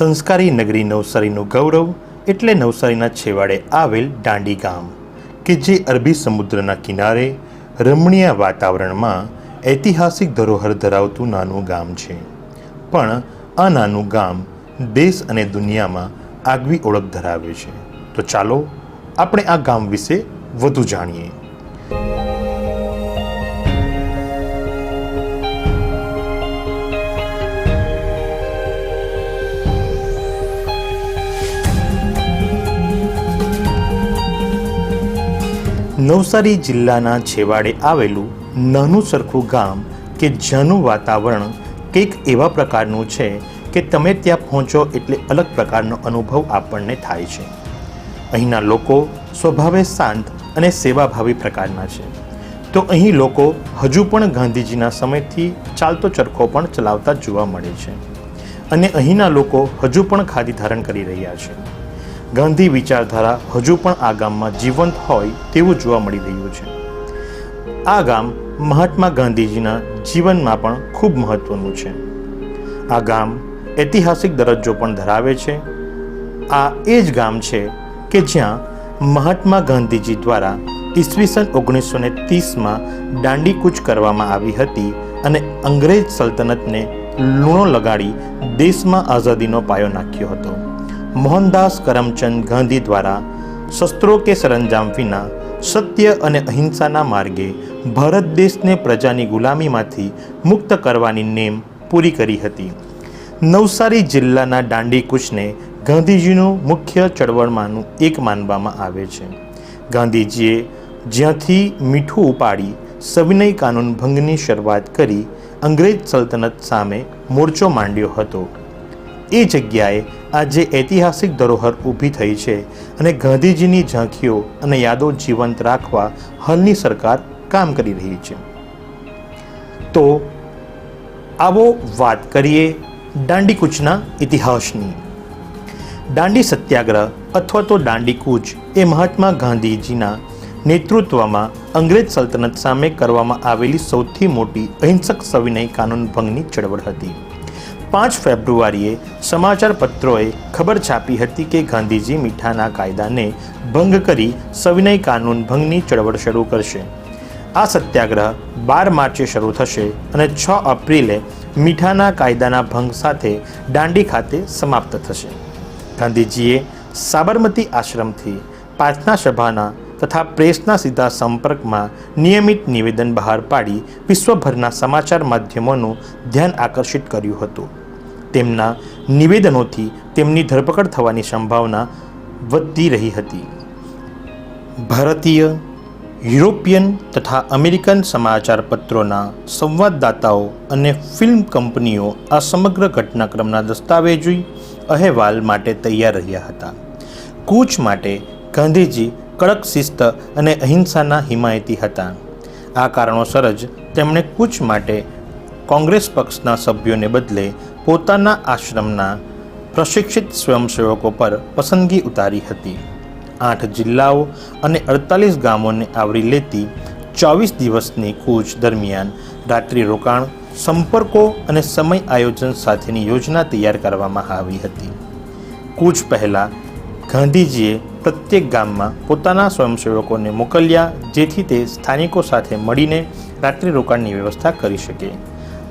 સંસ્કારી નગરી નવસારીનું ગૌરવ એટલે નવસારીના છેવાડે આવેલ દાંડી ગામ, કે જે અરબી સમુદ્રના કિનારે રમણીય વાતાવરણમાં ઐતિહાસિક ધરોહર ધરાવતું નાનું ગામ છે. પણ આ નાનું ગામ દેશ અને દુનિયામાં આગવી ઓળખ ધરાવે છે. તો ચાલો આપણે આ ગામ વિશે વધુ જાણીએ. નવસારી જિલ્લાના છેવાડે આવેલું નાનું સરખું ગામ કે જ્યાંનું વાતાવરણ કંઈક એવા પ્રકારનું છે કે તમે ત્યાં પહોંચો એટલે અલગ પ્રકારનો અનુભવ આપણને થાય છે. અહીંના લોકો સ્વભાવે શાંત અને સેવાભાવી પ્રકારના છે. તો અહીં લોકો હજુ પણ ગાંધીજીના સમયથી ચાલતો ચરખો પણ ચલાવતા જોવા મળે છે. અને અહીંના લોકો હજુ પણ ખાદી ધારણ કરી રહ્યા છે. ગાંધી વિચારધારા હજુ પણ આ ગામમાં જીવંત હોય તેવું જોવા મળી રહ્યું છે. આ ગામ મહાત્મા ગાંધીજીના જીવનમાં પણ ખૂબ મહત્વનું છે. આ ગામ ઐતિહાસિક દરજ્જો પણ ધરાવે છે. આ એ જ ગામ છે કે જ્યાં મહાત્મા ગાંધીજી દ્વારા ઈસવીસન ઓગણીસો ને ત્રીસમાં દાંડીકૂચ કરવામાં આવી હતી અને અંગ્રેજ સલ્તનતને લૂણો લગાડી દેશમાં આઝાદીનો પાયો નાખ્યો હતો. મોહનદાસ કરમચંદ ગાંધી દ્વારા શસ્ત્રો કે સરંજામ વિના સત્ય અને અહિંસાના માર્ગે ભારત દેશને પ્રજાની ગુલામીમાંથી મુક્ત કરવાની નેમ પૂરી કરી હતી. નવસારી જિલ્લાના દાંડી કૂચને ગાંધીજીનું મુખ્ય ચળવળમાંનું એક માનવામાં આવે છે. ગાંધીજીએ જ્યાંથી મીઠું ઉપાડી સવિનય કાનૂન ભંગની શરૂઆત કરી અંગ્રેજ સલ્તનત સામે મોરચો માંડ્યો હતો. એ જગ્યાએ આજે ઐતિહાસિક ધરોહર ઊભી થઈ છે અને ગાંધીજીની ઝાંખીઓ અને યાદો જીવંત રાખવા હાલની સરકાર કામ કરી રહી છે. તો આવો વાત કરીએ દાંડી કૂચના ઇતિહાસની. દાંડી સત્યાગ્રહ અથવા તો દાંડી કૂચ એ મહાત્મા ગાંધીજીના નેતૃત્વમાં અંગ્રેજ સલ્તનત સામે કરવામાં આવેલી સૌથી મોટી અહિંસક સવિનય કાનૂન ભંગની ચળવળ હતી. પાંચ ફેબ્રુઆરીએ સમાચાર પત્રોએ ખબર છાપી હતી કે ગાંધીજી મીઠાના કાયદાને ભંગ કરી સવિનય કાનૂન ભંગની ચળવળ શરૂ કરશે. આ સત્યાગ્રહ બાર માર્ચે શરૂ થશે અને છ એપ્રિલે મીઠાના કાયદાના ભંગ સાથે દાંડી ખાતે સમાપ્ત થશે. ગાંધીજીએ સાબરમતી આશ્રમથી પ્રાર્થના સભાના તથા પ્રેસના સીધા સંપર્કમાં નિયમિત નિવેદન બહાર પાડી વિશ્વભરના સમાચાર માધ્યમોનું ધ્યાન આકર્ષિત કર્યું હતું. તેમના નિવેદનોથી તેમની ધરપકડ થવાની સંભાવના વધતી રહી હતી. ભારતીય, યુરોપિયન તથા અમેરિકન સમાચાર પત્રોના સંવાદદાતાઓ અને ફિલ્મ કંપનીઓ આ સમગ્ર ઘટનાક્રમના દસ્તાવેજી અહેવાલ માટે તૈયાર રહ્યા હતા. કૂચ માટે ગાંધીજી કડક શિસ્ત અને અહિંસાના હિમાયતી હતા. આ કારણોસર જ તેમણે કૂચ માટે કોંગ્રેસ પક્ષના સભ્યોને બદલે પોતાના આશ્રમના પ્રશિક્ષિત સ્વયંસેવકો પર પસંદગી ઉતારી હતી. આઠ જિલ્લાઓ અને અડતાલીસ ગામોને આવરી લેતી ચોવીસ દિવસની કૂચ દરમિયાન રાત્રિ રોકાણ, સંપર્કો અને સમય આયોજન સાથેની યોજના તૈયાર કરવામાં આવી હતી. કૂચ પહેલાં ગાંધીજીએ પ્રત્યેક ગામમાં પોતાના સ્વયંસેવકોને મોકલ્યા જેથી તે સ્થાનિકો સાથે મળીને રાત્રિ રોકાણની વ્યવસ્થા કરી શકે.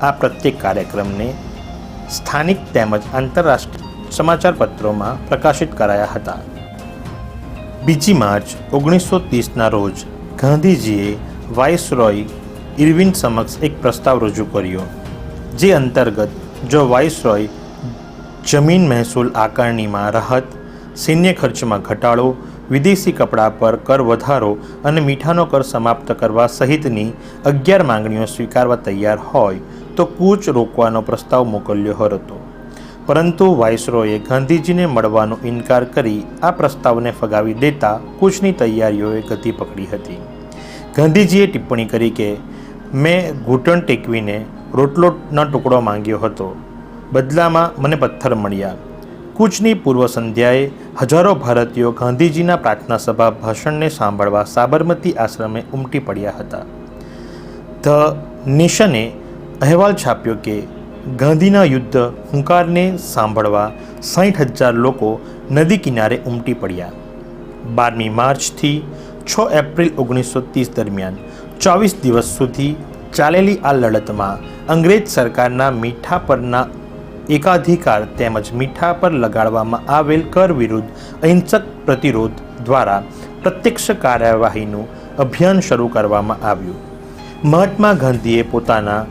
આ પ્રત્યેક કાર્યક્રમને સ્થાનિક તેમજ આંતરરાષ્ટ્રીય સમાચારપત્રોમાં પ્રકાશિત કરાયા હતા. બીજી માર્ચ ઓગણીસો ત્રીસના રોજ ગાંધીજીએ વાઇસરોય ઇરવિન સમક્ષ એક પ્રસ્તાવ રજૂ કર્યો, જે અંતર્ગત જો વાઇસરોય જમીન મહેસૂલ આકારણીમાં રાહત, સૈન્ય ખર્ચમાં ઘટાડો, વિદેશી કપડાં પર કર વધારો અને મીઠાનો કર સમાપ્ત કરવા સહિતની અગિયાર માંગણીઓ સ્વીકારવા તૈયાર હોય તો કૂચ રોકવાનો પ્રસ્તાવ મોકલ્યો હતો પરંતુ વાઇસરોએ ગાંધીજીને મળવાનો ઇનકાર કરી આ પ્રસ્તાવને ફગાવી દેતા કૂચની તૈયારીઓએ ગતિ પકડી હતી. ગાંધીજીએ ટિપ્પણી કરી કે, મેં ઘૂંટણ ટેકવીને રોટલોનો ટુકડો માંગ્યો હતો. બદલામાં મને પથ્થર મળ્યા. કૂચની પૂર્વ સંધ્યાએ હજારો ભારતીયો ગાંધીજીના પ્રાર્થના સભા ભાષણને સાંભળવા સાબરમતી આશ્રમે ઉમટી પડ્યા હતા. ધ નેશને અહેવાલ છાપ્યો કે ગાંધીના યુદ્ધ હુંકારને સાંભળવા સાઠ હજાર લોકો નદી કિનારે ઉમટી પડ્યા. બારમી માર્ચથી છ એપ્રિલ ઓગણીસો ત્રીસ દરમિયાન ચોવીસ દિવસ સુધી ચાલેલી આ લડતમાં અંગ્રેજ સરકારના મીઠા પરના એકાધિકાર તેમજ મીઠા પર લગાડવામાં આવેલ કર વિરુદ્ધ અહિંસક પ્રતિરોધ દ્વારા પ્રત્યક્ષ કાર્યવાહીનું અભિયાન શરૂ કરવામાં આવ્યું. મહાત્મા ગાંધીએ પોતાના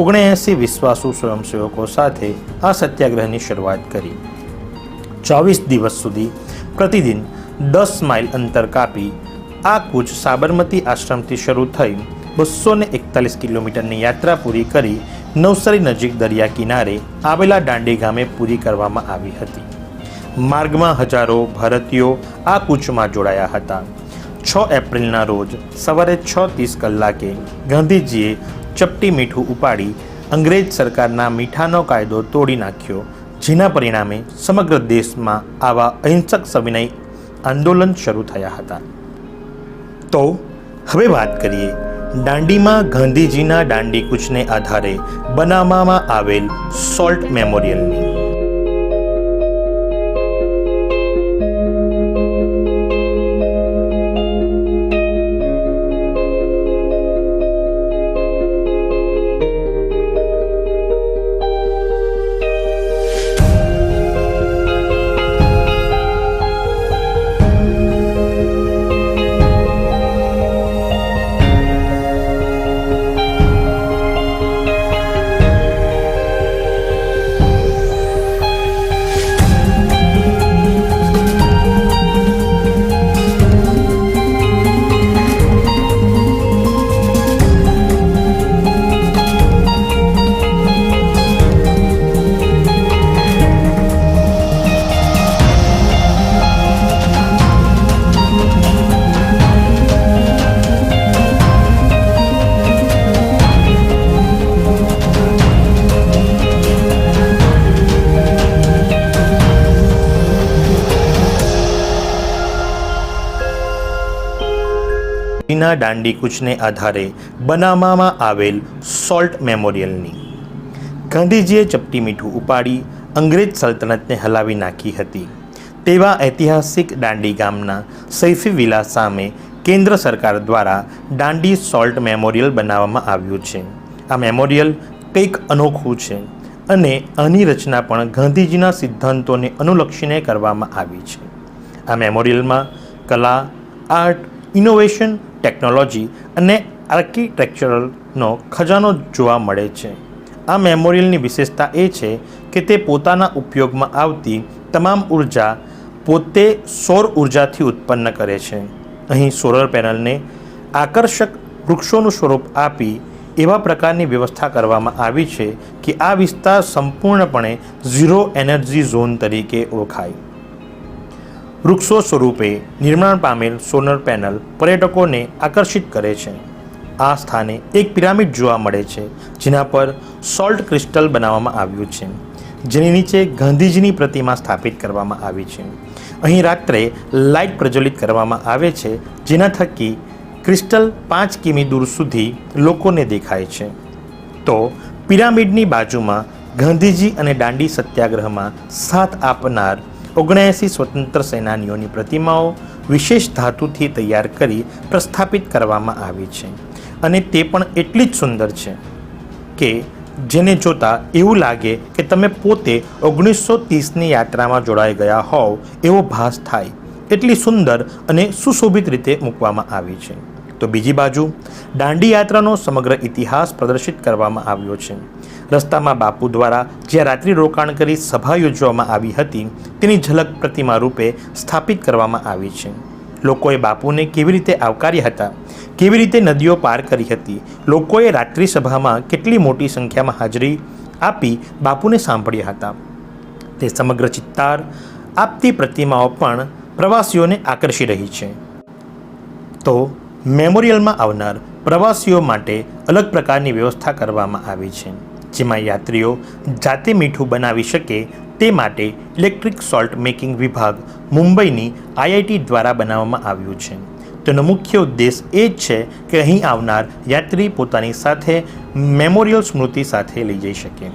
ઓગણએંસી વિશ્વાસુ સ્વયંસેવકો સાથે આ સત્યાગ્રહની શરૂઆત કરી. ચોવીસ દિવસ સુધી પ્રતિદિન દસ માઇલ અંતર કાપી આ કૂચ સાબરમતી આશ્રમથી શરૂ થઈ બસો ને એકતાલીસ કિલોમીટરની યાત્રા પૂરી કરી નવસારી નજીક દરિયા કિનારે આવેલા દાંડી ગામે પૂરી કરવામાં આવી હતી. માર્ગમાં હજારો ભારતીયો આ કૂચમાં જોડાયા હતા. છ એપ્રિલના રોજ સવારે છ ત્રીસ કલાકે ગાંધીજીએ ચપટી મીઠું ઉપાડી અંગ્રેજ સરકારના મીઠાનો કાયદો તોડી નાખ્યો, જેના પરિણામે સમગ્ર દેશમાં આવા અહિંસક સવિનય આંદોલન શરૂ થયા હતા. તો, હવે વાત કરીએ, દાંડીમાં ગાંધીજીના દાંડી કૂચને આધારે બનાવવામાં આવેલ સોલ્ટ મેમોરિયલની. દાંડી કૂચને આધારે બનાવવામાં આવેલ સોલ્ટ મેમોરિયલની. ગાંધીજીએ ચપટી મીઠું ઉપાડી અંગ્રેજ સલ્તનતને હલાવી નાખી હતી. તેવા ઐતિહાસિક દાંડી ગામના સૈફી વિલા સામે કેન્દ્ર સરકાર દ્વારા દાંડી સોલ્ટ મેમોરિયલ બનાવવામાં આવ્યું છે. આ મેમોરિયલ કંઈક અનોખું છે અને આની રચના પણ ગાંધીજીના સિદ્ધાંતોને અનુલક્ષીને કરવામાં આવી છે. આ મેમોરિયલમાં કલા, આર્ટ ઇનોવેશન, ટેકનોલોજી અને આર્કિટેક્ચરલનો ખજાનો જોવા મળે છે. આ મેમોરિયલની વિશેષતા એ છે કે તે પોતાના ઉપયોગમાં આવતી તમામ ઊર્જા પોતે સૌર ઉર્જાથી ઉત્પન્ન કરે છે. અહીં સોલર પેનલને આકર્ષક વૃક્ષોનું સ્વરૂપ આપી એવા પ્રકારની વ્યવસ્થા કરવામાં આવી છે કે આ વિસ્તાર સંપૂર્ણપણે ઝીરો એનર્જી ઝોન તરીકે ઓળખાય. વૃક્ષો સ્વરૂપે નિર્માણ પામેલ સોલર પેનલ પર્યટકોને આકર્ષિત કરે છે. આ સ્થાને એક પિરામિડ જોવા મળે છે, જેના પર સોલ્ટ ક્રિસ્ટલ બનાવવામાં આવ્યું છે, જેની નીચે ગાંધીજીની પ્રતિમા સ્થાપિત કરવામાં આવી છે. અહીં રાત્રે લાઇટ પ્રજ્વલિત કરવામાં આવે છે, જેના થકી ક્રિસ્ટલ પાંચ કિમી દૂર સુધી લોકોને દેખાય છે. તો પિરામિડની બાજુમાં ગાંધીજી અને દાંડી સત્યાગ્રહમાં સાથ આપનાર ઓગણએંસી સ્વતંત્ર સેનાનીઓની પ્રતિમાઓ વિશેષ ધાતુથી તૈયાર કરી પ્રસ્થાપિત કરવામાં આવી છે. અને તે પણ એટલી જ સુંદર છે કે જેને જોતાં એવું લાગે કે તમે પોતે ઓગણીસો ત્રીસની યાત્રામાં જોડાઈ ગયા હોવ એવો ભાસ થાય. એટલી સુંદર અને સુશોભિત રીતે મૂકવામાં આવી છે. તો બીજી બાજુ, દાંડી યાત્રાનો સમગ્ર ઇતિહાસ પ્રદર્શિત કરવામાં આવ્યો છે. રસ્તામાં બાપુ દ્વારા જ્યાં રાત્રિ રોકાણ કરી સભા યોજવામાં આવી હતી, તેની ઝલક પ્રતિમા રૂપે સ્થાપિત કરવામાં આવી છે. લોકોએ બાપુને કેવી રીતે આવકાર્યા હતા, કેવી રીતે નદીઓ પાર કરી હતી, લોકોએ રાત્રિ સભામાં કેટલી મોટી સંખ્યામાં હાજરી આપી બાપુને સાંભળ્યા હતા. તે સમગ્ર ચિત્તાર આપતી પ્રતિમાઓ પણ પ્રવાસીઓને આકર્ષી રહી છે. તો મેમોરિયલમાં આવનાર પ્રવાસીઓ માટે અલગ પ્રકારની વ્યવસ્થા કરવામાં આવી છે. જેમાં યાત્રીઓ જાતે મીઠું બનાવી શકે તે માટે ઇલેક્ટ્રિક સોલ્ટ મેકિંગ વિભાગ મુંબઈની આઈઆઈટી દ્વારા બનાવવામાં આવ્યું છે. તેનો મુખ્ય ઉદ્દેશ એ જ છે કે અહીં આવનાર યાત્રી પોતાની સાથે મેમોરિયલ સ્મૃતિ સાથે લઈ જઈ શકે.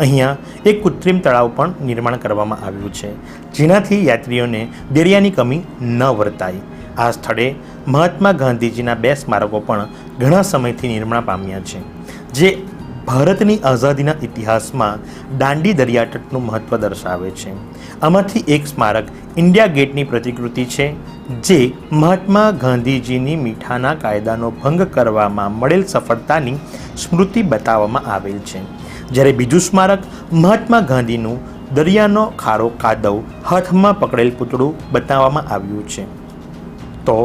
અહીંયા એક કૃત્રિમ તળાવ પણ નિર્માણ કરવામાં આવ્યું છે, જેનાથી યાત્રીઓને દરિયાની કમી ન વર્તાય. આ સ્થળે મહાત્મા ગાંધીજીના બે સ્મારકો પણ ઘણા સમયથી નિર્માણ પામ્યા છે, જે ભારતની આઝાદીના ઇતિહાસમાં દાંડી દરિયાતટનું મહત્ત્વ દર્શાવે છે. આમાંથી એક સ્મારક ઇન્ડિયા ગેટની પ્રતિકૃતિ છે, જે મહાત્મા ગાંધીજીની મીઠાના કાયદાનો ભંગ કરવામાં મળેલ સફળતાની સ્મૃતિ બતાવવામાં આવેલ છે. જ્યારે બીજું સ્મારક મહાત્મા ગાંધીનું દરિયાનો ખારો કાદવ હાથમાં પકડેલ પૂતળું બતાવવામાં આવ્યું છે. તો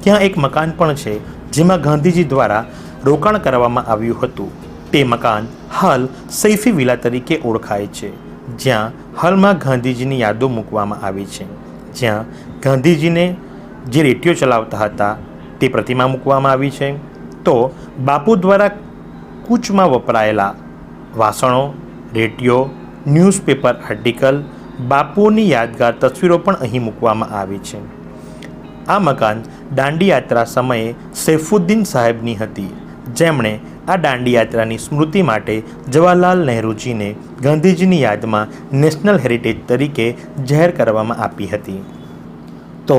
ત્યાં એક મકાન પણ છે, જેમાં ગાંધીજી દ્વારા રોકાણ કરવામાં આવ્યું હતું. તે મકાન હાલ સૈફી વિલા તરીકે ઓળખાય છે, જ્યાં હાલમાં ગાંધીજીની યાદો મૂકવામાં આવી છે. જ્યાં ગાંધીજીને જે રેડિયો ચલાવતા હતા તે પ્રતિમા મૂકવામાં આવી છે. તો બાપુ દ્વારા કૂચમાં વપરાયેલા વાસણો રેટિયો ન્યૂઝપેપર આર્ટિકલ, બાપુની યાદગાર તસવીરો પણ અહીં મૂકવામાં આવી છે. આ મકાન દાંડી યાત્રા સમયે સૈફુદ્દીન સાહેબની હતી. જેમણે આ દાંડી યાત્રાની સ્મૃતિ માટે જવાહરલાલ નહેરુજીને ગાંધીજીની યાદમાં નેશનલ હેરિટેજ તરીકે જાહેર કરવામાં આપી હતી. તો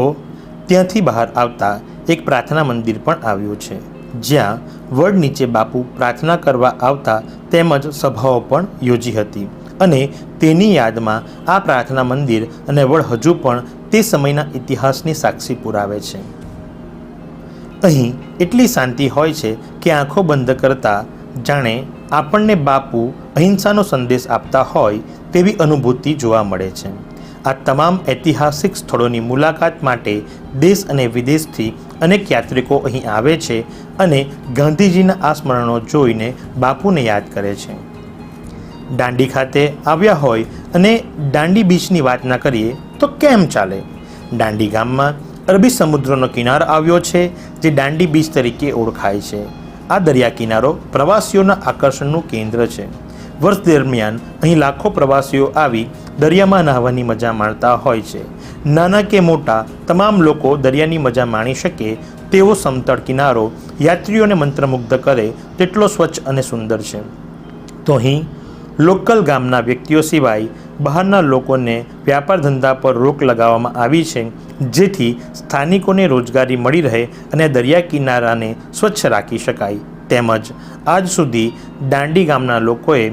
ત્યાંથી બહાર આવતા એક પ્રાર્થના મંદિર પણ આવ્યું છે. જ્યાં વડ નીચે બાપુ પ્રાર્થના કરવા આવતા તેમજ સભાઓ પણ યોજી હતી અને તેની યાદમાં આ પ્રાર્થના મંદિર અને વડ હજુ પણ તે સમયના ઇતિહાસની સાક્ષી પુરાવે છે. અહીં એટલી શાંતિ હોય છે કે આંખો બંધ કરતાં જાણે આપણને બાપુ અહિંસાનો સંદેશ આપતા હોય તેવી અનુભૂતિ જોવા મળે છે. આ તમામ ઐતિહાસિક સ્થળોની મુલાકાત માટે દેશ અને વિદેશથી અનેક યાત્રિકો અહીં આવે છે અને ગાંધીજીના આ સ્મરણો જોઈને બાપુને યાદ કરે છે. દાંડી ખાતે આવ્યા હોય અને દાંડી બીચની વાત ના કરીએ તો કેમ ચાલે? દાંડી ગામમાં અરબી સમુદ્રનો કિનારો આવ્યો છે, જે દાંડી બીચ તરીકે ઓળખાય છે. આ દરિયા કિનારો પ્રવાસીઓના આકર્ષણનું કેન્દ્ર છે. વર્ષ દરમિયાન અહીં લાખો પ્રવાસીઓ આવી દરિયામાં નહાવાની મજા માણતા હોય છે. નાના કે મોટા, તમામ લોકો દરિયાની મજા માણી શકે તેવો સમતળ કિનારો યાત્રીઓને મંત્રમુગ્ધ કરે તેટલો સ્વચ્છ અને સુંદર છે. તો અહીં લોકલ ગામના વ્યક્તિઓ સિવાય બહારના લોકોને વ્યાપાર ધંધા પર રોક લગાવવામાં આવી છે, જેથી સ્થાનિકોને રોજગારી મળી રહે અને દરિયા કિનારાને સ્વચ્છ રાખી શકાય. તેમજ આજ સુધી દાંડી ગામના લોકોએ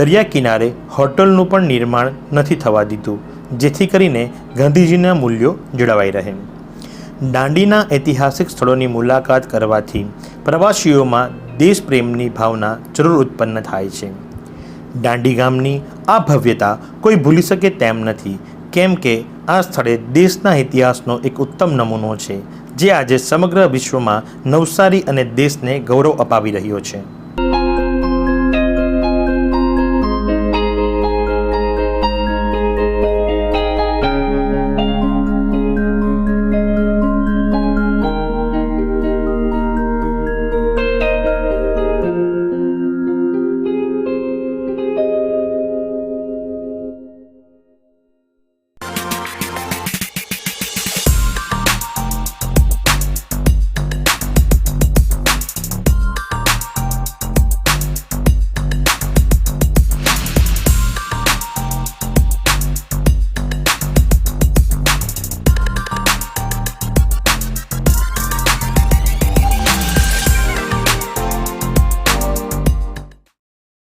દરિયા કિનારે હોટલનું પણ નિર્માણ નથી થવા દીધું, જેથી કરીને ગાંધીજીના મૂલ્યો જળવાઈ રહે. દાંડીના ઐતિહાસિક સ્થળોની મુલાકાત કરવાથી પ્રવાસીઓમાં દેશપ્રેમની ભાવના જરૂર ઉત્પન્ન થાય છે. દાંડી ગામની આ ભવ્યતા કોઈ ભૂલી શકે તેમ નથી. કેમ કે આ સ્થળે દેશના ઇતિહાસનો એક ઉત્તમ નમૂનો છે, જે આજે સમગ્ર વિશ્વમાં નવસારી અને દેશને ગૌરવ અપાવી રહ્યો છે.